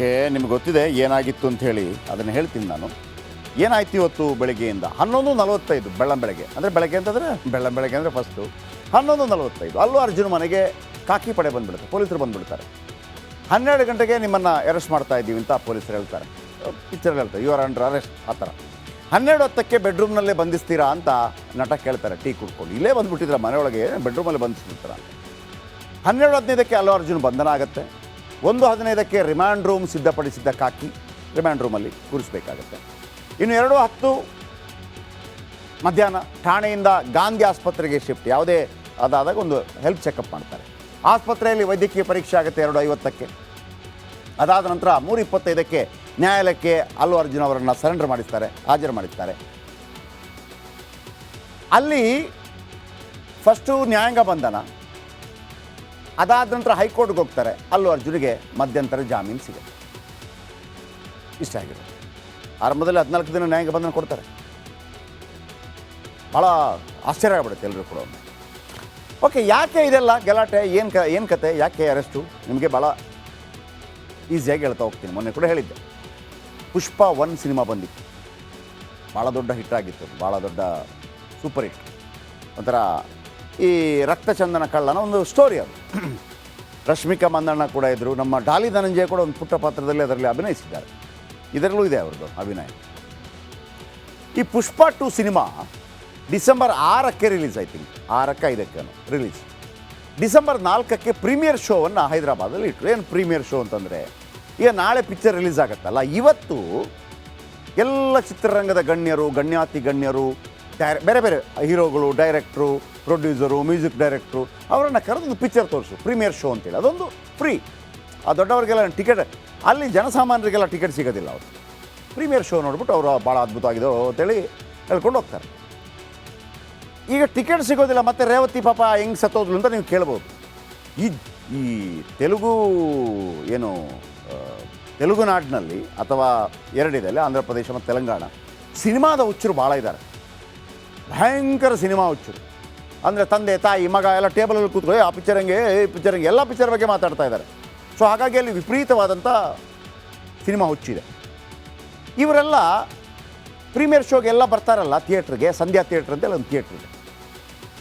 Okay ನಿಮ್ಗೆ ಗೊತ್ತಿದೆ ಏನಾಗಿತ್ತು ಅಂತ ಹೇಳಿ ಅದನ್ನು ಹೇಳ್ತೀನಿ ನಾನು. ಏನಾಯ್ತು ಇವತ್ತು ಬೆಳಗ್ಗೆಯಿಂದ? ಹನ್ನೊಂದು ನಲವತ್ತೈದು ಬೆಳ್ಳಂ ಬೆಳಗ್ಗೆ. ಅಂದರೆ ಬೆಳಗ್ಗೆ ಅಂತಂದರೆ? ಬೆಳ್ಳಂ ಬೆಳಗ್ಗೆ ಅಂದರೆ ಫಸ್ಟು. ಹನ್ನೊಂದು ನಲವತ್ತೈದು. ಅಲ್ಲೂ ಅರ್ಜುನ್ ಮನೆಗೆ ಕಾಕಿ ಪಡೆ ಬಂದ್ಬಿಡುತ್ತೆ. ಪೊಲೀಸರು ಬಂದ್ಬಿಡ್ತಾರೆ. ಹನ್ನೆರಡು ಗಂಟೆಗೆ ನಿಮ್ಮನ್ನು ಅರೆಸ್ಟ್ ಮಾಡ್ತಾ ಇದ್ದೀವಿ ಅಂತ ಪೊಲೀಸರು ಹೇಳ್ತಾರೆ. ಪಿಕ್ಚರಲ್ಲಿ ಹೇಳ್ತಾರೆ ಯು ಆರ್ ಅಂಡರ್ ಅರೆಸ್ಟ್ ಆ ಥರ. ಹನ್ನೆರಡು ಹತ್ತಕ್ಕೆ ಬೆಡ್ರೂಮ್ನಲ್ಲೇ ಬಂಧಿಸ್ತೀರಾ ಅಂತ ನಟ ಕೇಳ್ತಾರೆ ಟೀ ಕುಡ್ಕೊಂಡು. ಇಲ್ಲೇ ಬಂದುಬಿಟ್ಟಿದ್ರೆ ಮನೆಯೊಳಗೆ ಬೆಡ್ರೂಮಲ್ಲಿ ಬಂಧಿಸ್ಬಿಡ್ತಾರ ಹನ್ನೆರಡು ಹದಿನೈದಕ್ಕೆ ಅಲ್ಲು ಅರ್ಜುನ್ ಬಂಧನ ಆಗುತ್ತೆ. ಒಂದು ಹದಿನೈದಕ್ಕೆ ರಿಮ್ಯಾಂಡ್ ರೂಮ್ ಸಿದ್ಧಪಡಿಸಿದ್ದ ಕಾಕಿ ರಿಮ್ಯಾಂಡ್ ರೂಮಲ್ಲಿ ಕೂರಿಸಬೇಕಾಗುತ್ತೆ. ಇನ್ನು ಎರಡು ಹತ್ತು ಮಧ್ಯಾಹ್ನ ಠಾಣೆಯಿಂದ ಗಾಂಧಿ ಆಸ್ಪತ್ರೆಗೆ ಶಿಫ್ಟ್, ಯಾವುದೇ ಅದಾದಾಗ ಒಂದು ಹೆಲ್ತ್ ಚೆಕಪ್ ಮಾಡ್ತಾರೆ. ಆಸ್ಪತ್ರೆಯಲ್ಲಿ ವೈದ್ಯಕೀಯ ಪರೀಕ್ಷೆ ಆಗುತ್ತೆ ಎರಡು ಐವತ್ತಕ್ಕೆ. ಅದಾದ ನಂತರ ಮೂರು ಇಪ್ಪತ್ತೈದಕ್ಕೆ ನ್ಯಾಯಾಲಯಕ್ಕೆ ಅಲ್ಲು ಅರ್ಜುನ್ ಅವರನ್ನು ಸರೆಂಡರ್ ಮಾಡಿಸ್ತಾರೆ, ಹಾಜರು ಮಾಡಿಸ್ತಾರೆ. ಅಲ್ಲಿ ಫಸ್ಟು ನ್ಯಾಯಾಂಗ ಬಂಧನ ಅದಾದ ನಂತರ ಹೈಕೋರ್ಟ್ಗೆ ಹೋಗ್ತಾರೆ. ಅಲ್ಲೂ ಅರ್ಜುನಿಗೆ ಮಧ್ಯಂತರ ಜಾಮೀನು ಸಿಗುತ್ತೆ. ಇಷ್ಟ ಆಗಿದೆ. ಆರಂಭದಲ್ಲಿ ಹದಿನಾಲ್ಕು ದಿನ ನ್ಯಾಯಾಂಗ ಬಂಧನ ಕೊಡ್ತಾರೆ. ಭಾಳ ಆಶ್ಚರ್ಯ ಆಗ್ಬಿಡುತ್ತೆ ಎಲ್ಲರೂ ಕೂಡ ಓಕೆ, ಯಾಕೆ ಇದೆಲ್ಲ ಗಲಾಟೆ? ಏನು ಕ, ಏನು ಕತೆ? ಯಾಕೆ ಅರೆಸ್ಟು ನಿಮಗೆ ಭಾಳ ಈಸಿಯಾಗಿ ಹೇಳ್ತಾ ಹೋಗ್ತೀನಿ. ಮೊನ್ನೆ ಕೂಡ ಹೇಳಿದ್ದೆ. ಪುಷ್ಪ ಒನ್ ಸಿನಿಮಾ ಬಂದಿತ್ತು. ಭಾಳ ದೊಡ್ಡ ಹಿಟ್ ಆಗಿತ್ತು. ಭಾಳ ದೊಡ್ಡ ಸೂಪರ್ ಹಿಟ್ ಒಂಥರ ಈ ರಕ್ತಚಂದನ ಕಳ್ಳನ ಒಂದು ಸ್ಟೋರಿ ಅದು. ರಶ್ಮಿಕಾ ಮಂದಣ್ಣ ಕೂಡ ಇದ್ದರು ನಮ್ಮ ಡಾಲಿ ಧನಂಜಯ ಕೂಡ ಒಂದು ಪುಟ್ಟ ಪಾತ್ರದಲ್ಲಿ ಅದರಲ್ಲಿ ಅಭಿನಯಿಸಿದ್ದಾರೆ. ಇದರಲ್ಲೂ ಇದೆ ಅವ್ರದ್ದು ಅಭಿನಯ. ಈ ಪುಷ್ಪ ಟು ಸಿನಿಮಾ ಡಿಸೆಂಬರ್ ಆರಕ್ಕೆ ರಿಲೀಸ್ ಐ ಥಿಂಕ್ ಆರಕ್ಕೆ ಐದಕ್ಕೇನು ರಿಲೀಸ್ ಡಿಸೆಂಬರ್ ನಾಲ್ಕಕ್ಕೆ ಪ್ರೀಮಿಯರ್ ಶೋವನ್ನು ಹೈದರಾಬಾದಲ್ಲಿ ಇಟ್ಟರು ಏನು ಪ್ರೀಮಿಯರ್ ಶೋ ಅಂತಂದರೆ, ಈಗ ನಾಳೆ ಪಿಕ್ಚರ್ ರಿಲೀಸ್ ಆಗುತ್ತಲ್ಲ, ಇವತ್ತು ಎಲ್ಲ ಚಿತ್ರರಂಗದ ಗಣ್ಯರು, ಗಣ್ಯಾತಿ ಗಣ್ಯರು ಡೈರೆ ಬೇರೆ ಬೇರೆ ಹೀರೋಗಳು ಡೈರೆಕ್ಟ್ರು ಪ್ರೊಡ್ಯೂಸರು, ಮ್ಯೂಸಿಕ್ ಡೈರೆಕ್ಟ್ರು, ಅವರನ್ನು ಕರೆದು ಪಿಕ್ಚರ್ ತೋರಿಸು, ಪ್ರೀಮಿಯರ್ ಶೋ ಅಂತೇಳಿ. ಅದೊಂದು ಫ್ರೀ. ಆ ದೊಡ್ಡವರಿಗೆಲ್ಲ ಟಿಕೆಟ್, ಅಲ್ಲಿ ಜನಸಾಮಾನ್ಯರಿಗೆಲ್ಲ ಟಿಕೆಟ್ ಸಿಗೋದಿಲ್ಲ ಅವರು. ಪ್ರೀಮಿಯರ್ ಶೋ ನೋಡ್ಬಿಟ್ಟು ಅವರು ಭಾಳ ಅದ್ಭುತವಾಗಿದೆ ಅಂತೇಳಿ ಹೇಳ್ಕೊಂಡು ಹೋಗ್ತಾರೆ. ಈಗ ಟಿಕೆಟ್ ಸಿಗೋದಿಲ್ಲ, ಮತ್ತೆ ರೇವತಿ ಪಾಪ ಹೆಂಗೆ ಸತ್ತೋದ್ಲು ಅಂತ ನೀವು ಕೇಳ್ಬೋದು. ಈ ಈ ತೆಲುಗು, ಏನು ತೆಲುಗು ನಾಡಿನಲ್ಲಿ, ಅಥವಾ ಎರಡಿದೆ ಆಂಧ್ರ ಪ್ರದೇಶ ಮತ್ತು ತೆಲಂಗಾಣ, ಸಿನಿಮಾದ ಹುಚ್ಚರು ಭಾಳ ಇದ್ದಾರೆ. ಭಯಂಕರ ಸಿನಿಮಾ ಹುಚ್ಚರು. ಅಂದರೆ ತಂದೆ, ತಾಯಿ, ಮಗ ಎಲ್ಲ ಟೇಬಲಲ್ಲಿ ಕೂತ್ಕೊಳ್ಳಿ ಆ ಪಿಕ್ಚರ್ ಹಂಗೆ? ಈ ಪಿಕ್ಚರ್ ಹಂಗೆ? ಎಲ್ಲ ಪಿಕ್ಚರ್ ಬಗ್ಗೆ ಮಾತಾಡ್ತಾ ಇದ್ದಾರೆ. ಸೊ ಹಾಗಾಗಿ ಅಲ್ಲಿ ವಿಪರೀತವಾದಂಥ ಸಿನಿಮಾ ಹುಚ್ಚಿದೆ. ಇವರೆಲ್ಲ ಪ್ರೀಮಿಯರ್ ಶೋಗೆ ಎಲ್ಲ ಬರ್ತಾರಲ್ಲ ಥಿಯೇಟ್ರಿಗೆ ಸಂಧ್ಯಾ ಥಿಯೇಟ್ರ್ ಅಂತೇಳಿ ಒಂದು ಥಿಯೇಟ್ರ್ ಇದೆ.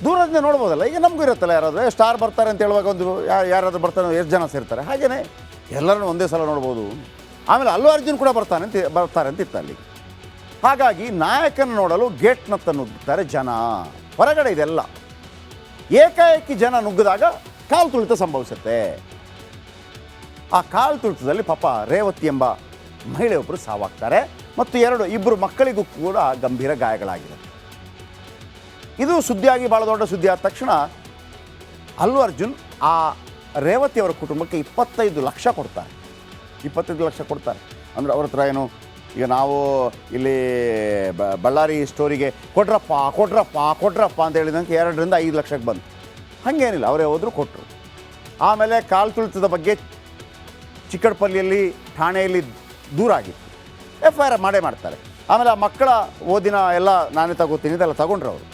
ದೂರದಿಂದ ನೋಡ್ಬೋದಲ್ಲ, ಈಗ ನಮಗೂ ಇರುತ್ತಲ್ಲ ಯಾರಾದರೂ ಸ್ಟಾರ್ ಬರ್ತಾರೆ ಅಂತ ಹೇಳುವಾಗ ಒಂದು ಯಾರಾದರೂ ಬರ್ತಾರೆ ಎಷ್ಟು ಜನ ಸೇರ್ತಾರೆ? ಹಾಗೆಯೇ ಎಲ್ಲರನ್ನೂ ಒಂದೇ ಸಲ ನೋಡ್ಬೋದು. ಆಮೇಲೆ ಅಲ್ಲು ಅರ್ಜುನ್ ಕೂಡ ಬರ್ತಾನೆ ಅಂತ, ಬರ್ತಾರೆ ಅಂತ ಇತ್ತು ಅಲ್ಲಿ ಹಾಗಾಗಿ ನಾಯಕನ ನೋಡಲು ಗೇಟ್ನತ್ತ ನುಗ್ಗುತ್ತಾರೆ ಜನ. ಹೊರಗಡೆ ಇದೆಲ್ಲ. ಏಕಾಏಕಿ ಜನ ನುಗ್ಗಿದಾಗ ಕಾಲು ತುಳಿತ ಸಂಭವಿಸುತ್ತೆ. ಆ ಕಾಲು ತುಳಿತದಲ್ಲಿ ಪಾಪ ರೇವತಿ ಎಂಬ ಮಹಿಳೆಯೊಬ್ಬರು ಸಾವಾಗ್ತಾರೆ ಮತ್ತು ಎರಡು ಇಬ್ಬರು ಮಕ್ಕಳಿಗೂ ಕೂಡ ಗಂಭೀರ ಗಾಯಗಳಾಗಿದೆ ಇದು ಸುದ್ದಿಯಾಗಿ ಭಾಳ ದೊಡ್ಡ ಸುದ್ದಿ ಆದ ತಕ್ಷಣ ಅಲ್ಲು ಅರ್ಜುನ್ ಆ ರೇವತಿ ಅವರ ಕುಟುಂಬಕ್ಕೆ ಇಪ್ಪತ್ತೈದು ಲಕ್ಷ ಕೊಡ್ತಾರೆ. ಇಪ್ಪತ್ತೈದು ಲಕ್ಷ ಕೊಡ್ತಾರೆ. ಅಂದರೆ ಅವ್ರ ಹತ್ರ ಏನು ಈಗ ನಾವು ಇಲ್ಲಿ ಬಳ್ಳಾರಿ ಸ್ಟೋರಿಗೆ ಕೊಟ್ರಪ್ಪ ಕೊಟ್ರಪ್ಪ ಕೊಟ್ರಪ್ಪ ಅಂತ ಹೇಳಿದಂಗೆ ಎರಡರಿಂದ ಐದು ಲಕ್ಷಕ್ಕೆ ಬಂತು. ಹಾಗೇನಿಲ್ಲ, ಅವರೇ ಹೋದರೂ ಕೊಟ್ಟರು ಆಮೇಲೆ ಕಾಲು ತುಳಿತದ ಬಗ್ಗೆ ಚಿಕ್ಕಡಪಲ್ಲಿಯಲ್ಲಿ ಠಾಣೆಯಲ್ಲಿ ದೂರ ಆಗಿತ್ತು. ಎಫ್ ಐ ಆರ್ ಮಾಡೇ ಮಾಡ್ತಾರೆ. ಆಮೇಲೆ ಆ ಮಕ್ಕಳ ಓದಿನ ಎಲ್ಲ ನಾನೇ ತಗೋತೀನಿ ಇದೆಲ್ಲ ತಗೊಂಡ್ರು ಅವರು.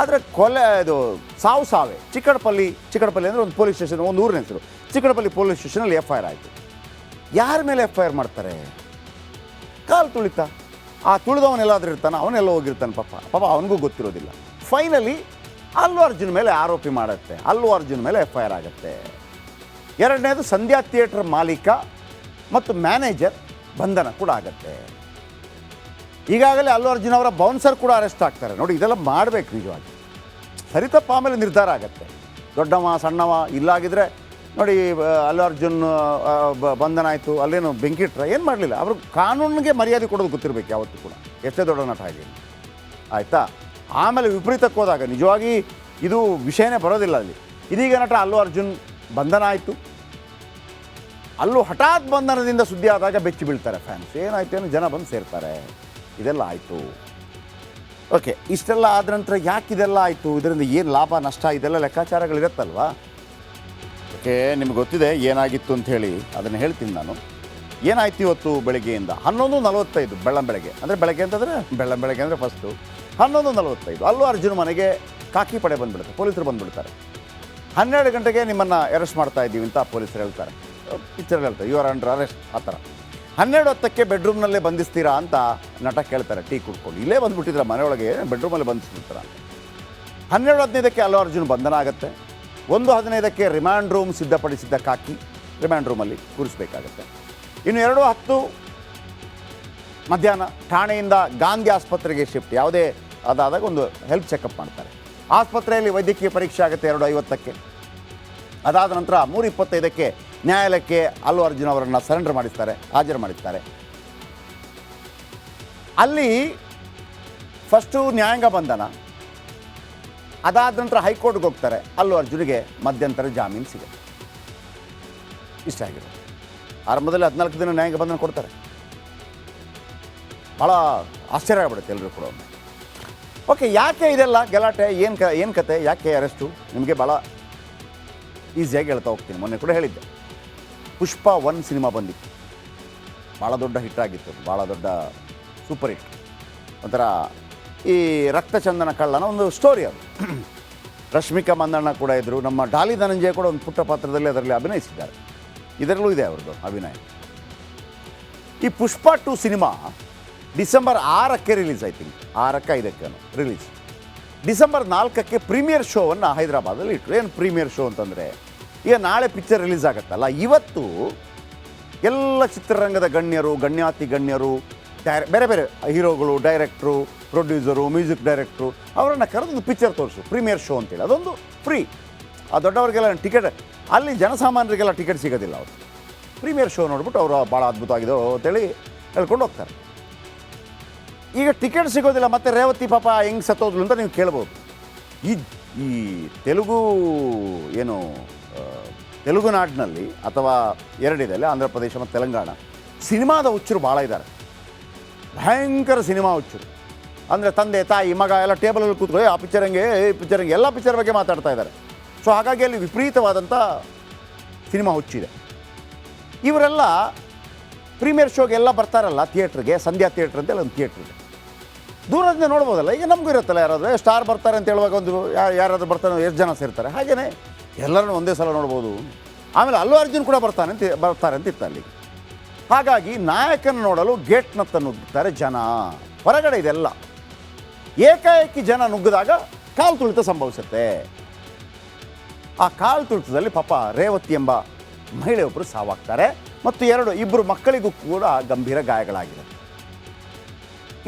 ಆದರೆ ಕೊಲೆ, ಇದು ಸಾವು ಸಾವೇ. ಚಿಕ್ಕಡಪಲ್ಲಿ ಚಿಕ್ಕಡಪಲ್ಲಿ ಅಂದರೆ ಒಂದು ಪೊಲೀಸ್ ಸ್ಟೇಷನ್, ಒಂದು ಊರಿನ ಹೆಸರು. ಚಿಕ್ಕಡಪಲ್ಲಿ ಪೊಲೀಸ್ ಸ್ಟೇಷನಲ್ಲಿ ಎಫ್ ಐ ಆರ್ ಆಯಿತು. ಯಾರ ಮೇಲೆ ಎಫ್ ಐ ಆರ್ ಮಾಡ್ತಾರೆ? ಕಾಲು ತುಳಿತ. ಆ ತುಳಿದವನೆಲ್ಲಾದ್ರೂ ಇರ್ತಾನೆ, ಅವನೆಲ್ಲ ಹೋಗಿರ್ತಾನೆ ಪಾಪ. ಪಾಪ ಅವನಿಗೂ ಗೊತ್ತಿರೋದಿಲ್ಲ. ಫೈನಲಿ ಅಲ್ಲು ಅರ್ಜುನ್ ಮೇಲೆ ಆರೋಪಿ ಮಾಡುತ್ತೆ. ಅಲ್ಲು ಅರ್ಜುನ್ ಮೇಲೆ ಎಫ್ ಐ ಆರ್ ಆಗುತ್ತೆ. ಎರಡನೇದು ಸಂಧ್ಯಾ ಥಿಯೇಟರ್ ಮಾಲೀಕ ಮತ್ತು ಮ್ಯಾನೇಜರ್ ಬಂಧನ ಕೂಡ ಆಗತ್ತೆ. ಈಗಾಗಲೇ ಅಲ್ಲು ಅರ್ಜುನ್ ಅವರ ಬೌನ್ಸರ್ ಕೂಡ ಅರೆಸ್ಟ್ ಆಗ್ತಾರೆ. ನೋಡಿ, ಇದೆಲ್ಲ ಮಾಡಬೇಕು ನಿಜವಾಗಿ. ಸರಿತಪ್ಪ ಆಮೇಲೆ ನಿರ್ಧಾರ ಆಗತ್ತೆ. ದೊಡ್ಡವ, ಸಣ್ಣವ, ಇಲ್ಲಾಗಿದ್ರೆ ನೋಡಿ ಅಲ್ಲು ಅರ್ಜುನ್ ಬಂಧನ ಆಯಿತು, ಅಲ್ಲೇನು ಬೆಂಕಿಟ್ರ? ಏನು ಮಾಡಲಿಲ್ಲ? ಅವರು ಕಾನೂನಿಗೆ ಮರ್ಯಾದೆ ಕೊಡೋದು ಗೊತ್ತಿರಬೇಕು ಯಾವತ್ತೂ ಕೂಡ. ಎಷ್ಟೇ ದೊಡ್ಡ ನಟ ಆಗಿ. ಆಯಿತಾ? ಆಮೇಲೆ ವಿಪರೀತಕ್ಕೆ ಹೋದಾಗ, ನಿಜವಾಗಿ ಇದು ವಿಷಯನೇ ಬರೋದಿಲ್ಲ ಅಲ್ಲಿ. ಇದೀಗ ನಟ ಅಲ್ಲು ಅರ್ಜುನ್ ಬಂಧನ ಆಯಿತು. ಅಲ್ಲೂ ಹಠಾತ್ ಬಂಧನದಿಂದ ಸುದ್ದಿ ಆದಾಗ ಬೆಚ್ಚಿ ಬೀಳ್ತಾರೆ ಫ್ಯಾನ್ಸ್ ಏನಾಯ್ತು? ಏನು ಜನ ಬಂದು ಸೇರ್ತಾರೆ. ಇದೆಲ್ಲ ಆಯಿತು. ಓಕೆ ಇಷ್ಟೆಲ್ಲ ಆದ ನಂತರ ಯಾಕೆ ಇದೆಲ್ಲ ಆಯಿತು? ಇದರಿಂದ ಏನು ಲಾಭ, ನಷ್ಟ? ಇದೆಲ್ಲ ಲೆಕ್ಕಾಚಾರಗಳಿರುತ್ತಲ್ವಾ? ಓಕೆ ನಿಮ್ಗೆ ಗೊತ್ತಿದೆ ಏನಾಗಿತ್ತು ಅಂತ ಹೇಳಿ ಅದನ್ನು ಹೇಳ್ತೀನಿ ನಾನು. ಏನಾಯ್ತು ಇವತ್ತು ಬೆಳಗ್ಗೆಯಿಂದ? ಹನ್ನೊಂದು ನಲವತ್ತೈದು ಬೆಳ್ಳಂ ಬೆಳಗ್ಗೆ. ಅಂದರೆ ಬೆಳಗ್ಗೆ ಅಂತಂದರೆ ಬೆಳ್ಳಂ ಬೆಳಗ್ಗೆ ಅಂದರೆ ಫಸ್ಟು ಹನ್ನೊಂದು ನಲವತ್ತೈದು. ಅಲ್ಲೂ ಅರ್ಜುನ್ ಮನೆಗೆ ಕಾಕಿ ಪಡೆ ಬಂದ್ಬಿಡುತ್ತೆ, ಪೊಲೀಸರು ಬಂದ್ಬಿಡ್ತಾರೆ. ಹನ್ನೆರಡು ಗಂಟೆಗೆ ನಿಮ್ಮನ್ನು ಅರೆಸ್ಟ್ ಮಾಡ್ತಾ ಇದ್ದೀವಿ ಅಂತ ಪೊಲೀಸರು ಹೇಳ್ತಾರೆ. ಪಿಕ್ಚರಲ್ಲಿ ಹೇಳ್ತಾರೆ ಯು ಆರ್ ಅಂಡರ್ ಅರೆಸ್ಟ್ ಆ ಥರ. ಹನ್ನೆರಡು ಹತ್ತಕ್ಕೆ ಬೆಡ್ರೂಮ್ನಲ್ಲೇ ಬಂಧಿಸ್ತೀರಾ ಅಂತ ನಟ ಕೇಳ್ತಾರೆ, ಟೀ ಕುಡ್ಕೊಂಡು. ಇಲ್ಲೇ ಬಂದುಬಿಟ್ಟಿದ್ರೆ ಮನೆಯೊಳಗೆ ಬೆಡ್ರೂಮಲ್ಲಿ ಬಂಧಿಸ್ಬಿಡ್ತಾರ ಹನ್ನೆರಡು ಹದಿನೈದಕ್ಕೆ ಅಲ್ಲು ಅರ್ಜುನ್ ಬಂಧನ ಆಗುತ್ತೆ. ಒಂದು ಹದಿನೈದಕ್ಕೆ ರಿಮ್ಯಾಂಡ್ ರೂಮ್ ಸಿದ್ಧಪಡಿಸಿದ್ದ ಕಾಕಿ ರಿಮ್ಯಾಂಡ್ ರೂಮಲ್ಲಿ ಕೂರಿಸಬೇಕಾಗತ್ತೆ. ಇನ್ನು ಎರಡು ಹತ್ತು ಮಧ್ಯಾಹ್ನ ಠಾಣೆಯಿಂದ ಗಾಂಧಿ ಆಸ್ಪತ್ರೆಗೆ ಶಿಫ್ಟ್, ಯಾವುದೇ ಅದಾದಾಗ ಒಂದು ಹೆಲ್ತ್ ಚೆಕಪ್ ಮಾಡ್ತಾರೆ. ಆಸ್ಪತ್ರೆಯಲ್ಲಿ ವೈದ್ಯಕೀಯ ಪರೀಕ್ಷೆ ಆಗುತ್ತೆ ಎರಡು ಐವತ್ತಕ್ಕೆ. ಅದಾದ ನಂತರ ಮೂರು ಇಪ್ಪತ್ತೈದಕ್ಕೆ ನ್ಯಾಯಾಲಯಕ್ಕೆ ಅಲ್ಲು ಅರ್ಜುನ್ ಅವರನ್ನು ಸರೆಂಡರ್ ಮಾಡಿಸ್ತಾರೆ, ಹಾಜರು ಮಾಡಿಸ್ತಾರೆ. ಅಲ್ಲಿ ಫಸ್ಟು ನ್ಯಾಯಾಂಗ ಬಂಧನ ಅದಾದ ನಂತರ ಹೈಕೋರ್ಟ್ಗೆ ಹೋಗ್ತಾರೆ. ಅಲ್ಲೂ ಅರ್ಜುನಿಗೆ ಮಧ್ಯಂತರ ಜಾಮೀನು ಸಿಗುತ್ತೆ. ಇಷ್ಟ ಆಗಿರೋದು. ಆರಂಭದಲ್ಲಿ ಹದಿನಾಲ್ಕು ದಿನ ನ್ಯಾಯಾಂಗ ಬಂಧನ ಕೊಡ್ತಾರೆ. ಭಾಳ ಆಶ್ಚರ್ಯ ಆಗ್ಬಿಡುತ್ತೆ ಎಲ್ಲರೂ ಕೂಡ ಓಕೆ, ಯಾಕೆ ಇದೆಲ್ಲ ಗಲಾಟೆ, ಏನು ಕ, ಏನು ಕತೆ, ಯಾಕೆ ಅರೆಸ್ಟು? ನಿಮಗೆ ಭಾಳ ಈಸಿಯಾಗಿ ಹೇಳ್ತಾ ಹೋಗ್ತೀನಿ. ಮೊನ್ನೆ ಕೂಡ ಹೇಳಿದ್ದೆ. ಪುಷ್ಪ ಒನ್ ಸಿನಿಮಾ ಬಂದಿತ್ತು. ಭಾಳ ದೊಡ್ಡ ಹಿಟ್ ಆಗಿತ್ತು ಅದು. ಭಾಳ ದೊಡ್ಡ ಸೂಪರ್ ಹಿಟ್. ಒಂಥರ ಈ ರಕ್ತಚಂದನ ಕಳ್ಳನ ಒಂದು ಸ್ಟೋರಿ ಅದು. ರಶ್ಮಿಕಾ ಮಂದಣ್ಣ ಕೂಡ ಇದ್ದರು ನಮ್ಮ ಡಾಲಿ ಧನಂಜಯ ಕೂಡ ಒಂದು ಪುಟ್ಟ ಪಾತ್ರದಲ್ಲಿ ಅದರಲ್ಲಿ ಅಭಿನಯಿಸಿದ್ದಾರೆ. ಇದರಲ್ಲೂ ಇದೆ ಅವ್ರದ್ದು ಅಭಿನಯ. ಈ ಪುಷ್ಪ ಟು ಸಿನಿಮಾ ಡಿಸೆಂಬರ್ ಆರಕ್ಕೆ ರಿಲೀಸ್ ಐ ತಿಂಕ್ ಆರಕ್ಕೆ ಐದಕ್ಕೆ ರಿಲೀಸ್ ಡಿಸೆಂಬರ್ ನಾಲ್ಕಕ್ಕೆ ಪ್ರೀಮಿಯರ್ ಶೋವನ್ನು ಹೈದರಾಬಾದಲ್ಲಿ ಇಟ್ಟರು ಏನು ಪ್ರೀಮಿಯರ್ ಶೋ ಅಂತಂದರೆ, ಈಗ ನಾಳೆ ಪಿಕ್ಚರ್ ರಿಲೀಸ್ ಆಗುತ್ತಲ್ಲ, ಇವತ್ತು ಎಲ್ಲ ಚಿತ್ರರಂಗದ ಗಣ್ಯರು, ಗಣ್ಯಾತಿ ಗಣ್ಯರು ಡೈರೆ ಬೇರೆ ಬೇರೆ ಹೀರೋಗಳು ಡೈರೆಕ್ಟ್ರು ಪ್ರೊಡ್ಯೂಸರು ಮ್ಯೂಸಿಕ್ ಡೈರೆಕ್ಟ್ರು ಅವರನ್ನು ಕರೆದು ಪಿಕ್ಚರ್ ತೋರಿಸು ಪ್ರೀಮಿಯರ್ ಶೋ ಅಂತೇಳಿ. ಅದೊಂದು ಫ್ರೀ ಆ ದೊಡ್ಡವರಿಗೆಲ್ಲ ಟಿಕೆಟ್ ಅಲ್ಲಿ ಜನಸಾಮಾನ್ಯರಿಗೆಲ್ಲ ಟಿಕೆಟ್ ಸಿಗೋದಿಲ್ಲ ಅವರು. ಪ್ರೀಮಿಯರ್ ಶೋ ನೋಡ್ಬಿಟ್ಟು ಅವರು ಭಾಳ ಅದ್ಭುತವಾಗಿದೆ ಅಂತೇಳಿ ಹೇಳ್ಕೊಂಡು ಹೋಗ್ತಾರೆ. ಈಗ ಟಿಕೆಟ್ ಸಿಗೋದಿಲ್ಲ, ಮತ್ತೆ ರೇವತಿ ಪಾಪ ಹೆಂಗೆ ಸತ್ತೋದ್ಲು ಅಂತ ನೀವು ಕೇಳ್ಬೋದು. ಈ ಈ ತೆಲುಗು ಏನು ತೆಲುಗು ನಾಡಿನಲ್ಲಿ ಅಥವಾ ಎರಡಿದೆ ಅಲ್ಲಿ ಆಂಧ್ರ ಪ್ರದೇಶ ಮತ್ತು ತೆಲಂಗಾಣ, ಸಿನಿಮಾದ ಹುಚ್ಚರು ಭಾಳ ಇದ್ದಾರೆ. ಭಯಂಕರ ಸಿನಿಮಾ ಹುಚ್ಚು. ಅಂದರೆ ತಂದೆ ತಾಯಿ ಮಗ ಎಲ್ಲ ಟೇಬಲಲ್ಲಿ ಕೂತ್ಕೊಳ್ಳಿ "ಏ, ಆ ಪಿಕ್ಚರ್ ಹಂಗೆ? ಈ ಪಿಕ್ಚರ್ ಹಂಗೆ? ಎಲ್ಲ ಪಿಕ್ಚರ್ ಬಗ್ಗೆ ಮಾತಾಡ್ತಾ ಇದ್ದಾರೆ. ಸೊ ಹಾಗಾಗಿ ಅಲ್ಲಿ ವಿಪರೀತವಾದಂಥ ಸಿನಿಮಾ ಹುಚ್ಚಿದೆ. ಇವರೆಲ್ಲ ಪ್ರೀಮಿಯರ್ ಶೋಗೆ ಎಲ್ಲ ಬರ್ತಾರಲ್ಲ ಥಿಯೇಟ್ರಿಗೆ ಸಂಧ್ಯಾ ಥಿಯೇಟ್ರ್ ಅಂತೇಳಿ ಒಂದು ಥಿಯೇಟ್ರ್ ಇದೆ. ದೂರದಿಂದ ನೋಡ್ಬೋದಲ್ಲ ಈಗ ನಮಗೂ ಇರುತ್ತಲ್ಲ ಯಾರಾದರೂ "ಏ, ಸ್ಟಾರ್ ಬರ್ತಾರೆ ಅಂತ ಹೇಳುವಾಗ ಒಂದು ಯಾರಾದರೂ ಬರ್ತಾರೆ ಎಷ್ಟು ಜನ ಸೇರ್ತಾರೆ? ಹಾಗೆಯೇ ಎಲ್ಲರನ್ನೂ ಒಂದೇ ಸಲ ನೋಡ್ಬೋದು. ಆಮೇಲೆ ಅಲ್ಲು ಅರ್ಜುನ್ ಕೂಡ ಬರ್ತಾನೆ ಅಂತ ಬರ್ತಾರೆ ಅಂತ ಇತ್ತು ಅಲ್ಲಿ. ಹಾಗಾಗಿ ನಾಯಕನ ನೋಡಲು ಗೇಟ್ನತ್ತ ನುಗ್ಗುತ್ತಾರೆ ಜನ. ಹೊರಗಡೆ ಇದೆಲ್ಲ. ಏಕಾಏಕಿ ಜನ ನುಗ್ಗಿದಾಗ ಕಾಲು ತುಳಿತ ಸಂಭವಿಸುತ್ತೆ. ಆ ಕಾಲು ತುಳಿತದಲ್ಲಿ ಪಾಪ ರೇವತಿ ಎಂಬ ಮಹಿಳೆಯೊಬ್ಬರು ಸಾವಾಗ್ತಾರೆ ಮತ್ತು ಎರಡು ಇಬ್ಬರು ಮಕ್ಕಳಿಗೂ ಕೂಡ ಗಂಭೀರ ಗಾಯಗಳಾಗಿದೆ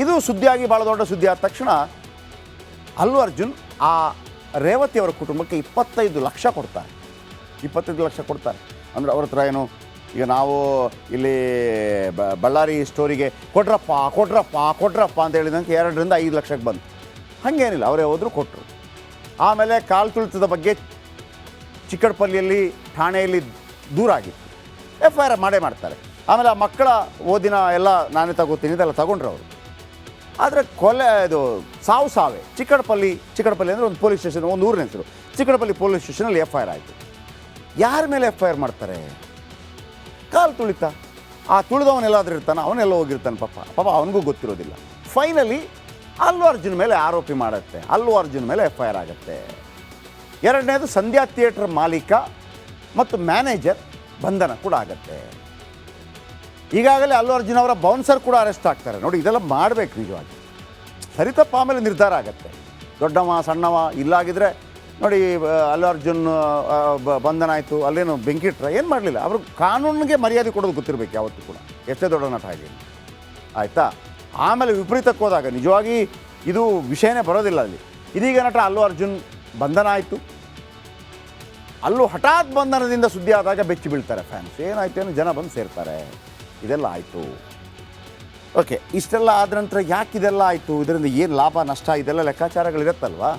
ಇದು ಸುದ್ದಿಯಾಗಿ ಭಾಳ ದೊಡ್ಡ ಸುದ್ದಿ ಆದ ತಕ್ಷಣ ಅಲ್ಲು ಅರ್ಜುನ್ ಆ ರೇವತಿ ಅವರ ಕುಟುಂಬಕ್ಕೆ ಇಪ್ಪತ್ತೈದು ಲಕ್ಷ ಕೊಡ್ತಾರೆ. ಇಪ್ಪತ್ತೈದು ಲಕ್ಷ ಕೊಡ್ತಾರೆ. ಅಂದರೆ ಅವ್ರ ಹತ್ರ ಏನು ಈಗ ನಾವು ಇಲ್ಲಿ ಬಳ್ಳಾರಿ ಸ್ಟೋರಿಗೆ ಕೊಟ್ರಪ್ಪ ಕೊಟ್ರಪ್ಪ ಕೊಟ್ರಪ್ಪ ಅಂತ ಹೇಳಿದಂಗೆ ಎರಡರಿಂದ ಐದು ಲಕ್ಷಕ್ಕೆ ಬಂತು. ಹಾಗೇನಿಲ್ಲ, ಅವರೇ ಹೋದರೂ ಕೊಟ್ಟರು ಆಮೇಲೆ ಕಾಲು ತುಳಿತದ ಬಗ್ಗೆ ಚಿಕ್ಕಡಪಲ್ಲಿಯಲ್ಲಿ ಠಾಣೆಯಲ್ಲಿ ದೂರ ಆಗಿತ್ತು. ಎಫ್ ಐ ಆರ್ ಮಾಡೇ ಮಾಡ್ತಾರೆ. ಆಮೇಲೆ ಆ ಮಕ್ಕಳ ಓದಿನ ಎಲ್ಲ ನಾನೇ ತಗೋತೀನಿ ಇದೆಲ್ಲ ತಗೊಂಡ್ರು ಅವರು. ಆದರೆ ಕೊಲೆ, ಇದು ಸಾವು ಸಾವೆ. ಚಿಕ್ಕಡಪಲ್ಲಿ ಚಿಕ್ಕಡಪಲ್ಲಿ ಅಂದರೆ ಒಂದು ಪೊಲೀಸ್ ಸ್ಟೇಷನ್, ಒಂದು ಊರಿನ ಹೆಸರು. ಚಿಕ್ಕಡಪಲ್ಲಿ ಪೊಲೀಸ್ ಸ್ಟೇಷನಲ್ಲಿ ಎಫ್ ಐ ಆರ್ ಆಯಿತು. ಯಾರ ಮೇಲೆ ಎಫ್ ಐ ಆರ್ ಮಾಡ್ತಾರೆ? ಕಾಲು ತುಳಿತ. ಆ ತುಳಿದವನೆಲ್ಲಾದ್ರೂ ಇರ್ತಾನೆ, ಅವನೆಲ್ಲ ಹೋಗಿರ್ತಾನೆ ಪಾಪ. ಪಾಪ ಅವನಿಗೂ ಗೊತ್ತಿರೋದಿಲ್ಲ. ಫೈನಲಿ ಅಲ್ಲು ಅರ್ಜುನ್ ಮೇಲೆ ಆರೋಪಿ ಮಾಡುತ್ತೆ. ಅಲ್ಲು ಅರ್ಜುನ್ ಮೇಲೆ ಎಫ್ ಐ ಆರ್ ಆಗುತ್ತೆ. ಎರಡನೇದು ಸಂಧ್ಯಾ ಥಿಯೇಟರ್ ಮಾಲೀಕ ಮತ್ತು ಮ್ಯಾನೇಜರ್ ಬಂಧನ ಕೂಡ ಆಗತ್ತೆ. ಈಗಾಗಲೇ ಅಲ್ಲು ಅರ್ಜುನ್ ಅವರ ಬೌನ್ಸರ್ ಕೂಡ ಅರೆಸ್ಟ್ ಆಗ್ತಾರೆ. ನೋಡಿ, ಇದೆಲ್ಲ ಮಾಡಬೇಕು ನಿಜವಾಗಿ. ಸರಿತಪ್ಪ ಆಮೇಲೆ ನಿರ್ಧಾರ ಆಗತ್ತೆ. ದೊಡ್ಡವ, ಸಣ್ಣವ, ಇಲ್ಲಾಗಿದ್ರೆ ನೋಡಿ ಅಲ್ಲು ಅರ್ಜುನ್ ಬಂಧನ ಆಯಿತು, ಅಲ್ಲೇನು ಬೆಂಕಿ ಇಟ್ರ ಏನು ಮಾಡಲಿಲ್ಲ. ಅವರು ಕಾನೂನಿಗೆ ಮರ್ಯಾದೆ ಕೊಡೋದು ಗೊತ್ತಿರಬೇಕು ಯಾವತ್ತೂ ಕೂಡ. ಎಷ್ಟೇ ದೊಡ್ಡ ನಟ ಆಗಿ ಆಯಿತಾ? ಆಮೇಲೆ ವಿಪರೀತಕ್ಕೆ ಹೋದಾಗ, ನಿಜವಾಗಿ ಇದು ವಿಷಯನೇ ಬರೋದಿಲ್ಲ ಅಲ್ಲಿ. ಇದೀಗ ನಟ ಅಲ್ಲು ಅರ್ಜುನ್ ಬಂಧನ ಆಯಿತು. ಅಲ್ಲೂ ಹಠಾತ್ ಬಂಧನದಿಂದ ಸುದ್ದಿ ಆದಾಗ ಬೆಚ್ಚಿ ಬೀಳ್ತಾರೆ ಫ್ಯಾನ್ಸ್ ಏನಾಯ್ತು? ಏನು ಜನ ಬಂದು ಸೇರ್ತಾರೆ. ಇದೆಲ್ಲ ಆಯಿತು. ಓಕೆ ಇಷ್ಟೆಲ್ಲ ಆದ ನಂತರ ಯಾಕೆ ಇದೆಲ್ಲ ಆಯಿತು? ಇದರಿಂದ ಏನು ಲಾಭ, ನಷ್ಟ? ಇದೆಲ್ಲ ಲೆಕ್ಕಾಚಾರಗಳಿರುತ್ತಲ್ವಾ?